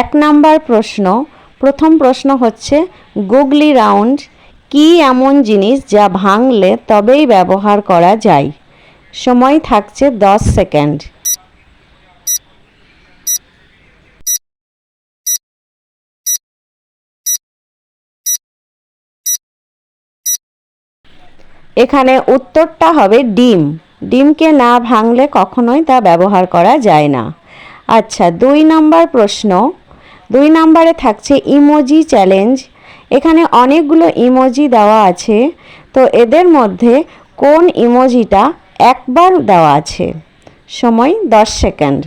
এক নাম্বার প্রশ্ন। প্রথম প্রশ্ন হচ্ছে, গুগলি রাউন্ড কি এমন জিনিস যা ভাঙলে তবেই ব্যবহার করা যায়? সময় থাকছে দশ সেকেন্ড। এখানে উত্তরটা হবে ডিম। ডিমকে না ভাঙলে কখনোই তা ব্যবহার করা যায় না। আচ্ছা দুই নাম্বার প্রশ্ন। দুই নাম্বারে থাকছে ইমোজি চ্যালেঞ্জ। এখানে অনেকগুলো ইমোজি দেওয়া আছে। তো এদের মধ্যে কোন ইমোজিটা একবার দেওয়া আছে? সময় দশ সেকেন্ড।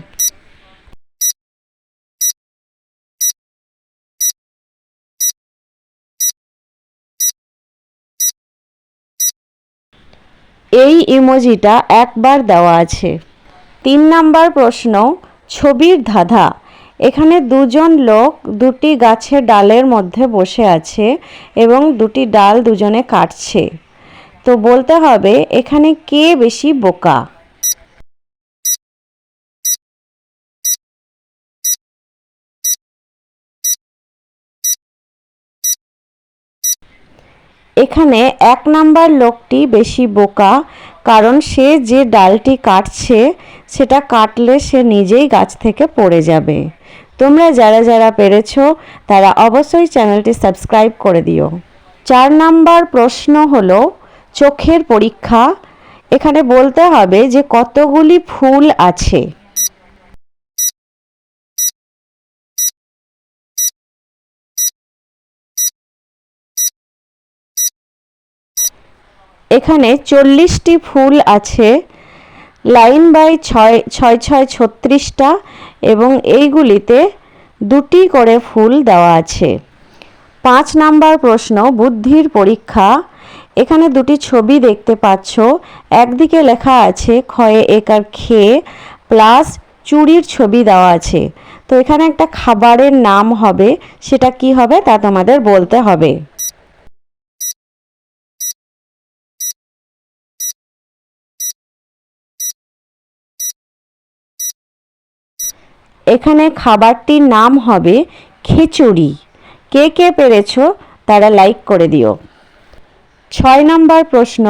এই ইমোজিটা একবার দেওয়া আছে। তিন নাম্বার প্রশ্ন, ছবির ধাঁধা। এখানে দুজন লোক দুটি গাছের ডালের মধ্যে বসে আছে এবং দুটি ডাল দুজনে কাটছে। তো বলতে হবে, এখানে কে বেশি বোকা? এখানে এক নাম্বার লোকটি বেশি বোকা, কারণ সে যে ডালটি কাটছে, সেটা কাটলে সে নিজেই গাছ থেকে পড়ে যাবে। তোমরা যারা যারা পেরেছ, তারা অবশ্যই চ্যানেলটি সাবস্ক্রাইব করে দিও। চার নাম্বার প্রশ্ন হলো, চোখের পরীক্ষা। এখানে বলতে হবে যে কতগুলি ফুল আছে? এখানে চল্লিশটি ফুল আছে। লাইন বাই ছয় ছয় ছয় ছত্রিশটা এবং এইগুলিতে দুটি করে ফুল দেওয়া আছে। পাঁচ নাম্বার প্রশ্ন, বুদ্ধির পরীক্ষা। এখানে দুটি ছবি দেখতে পাচ্ছ। একদিকে লেখা আছে, ক্ষয়ে একার খেয়ে প্লাস চুরির ছবি দেওয়া আছে। তো এখানে একটা খাবারের নাম হবে, সেটা কি হবে তা তোমাদের বলতে হবে। এখানে খাবারটির নাম হবে খিচুড়ি। কে কে পেরেছ তারা লাইক করে দিও। ছয় নম্বর প্রশ্ন,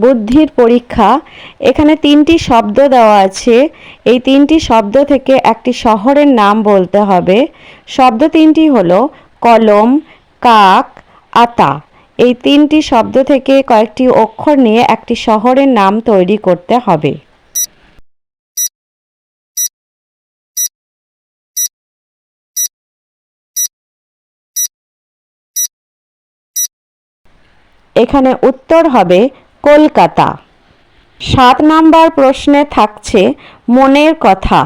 বুদ্ধির পরীক্ষা। এখানে তিনটি শব্দ দেওয়া আছে। এই তিনটি শব্দ থেকে একটি শহরের নাম বলতে হবে। শব্দ তিনটি হলো কলম, কাক, আতা। এই তিনটি শব্দ থেকে কয়েকটি অক্ষর নিয়ে একটি শহরের নাম তৈরি করতে হবে। এখানে উত্তর হবে কলকাতা। সাত নাম্বার প্রশ্নে থাকছে মনের কথা।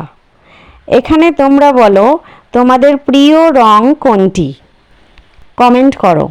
এখানে তোমরা বলো, তোমাদের প্রিয় রং কোনটি? কমেন্ট করো।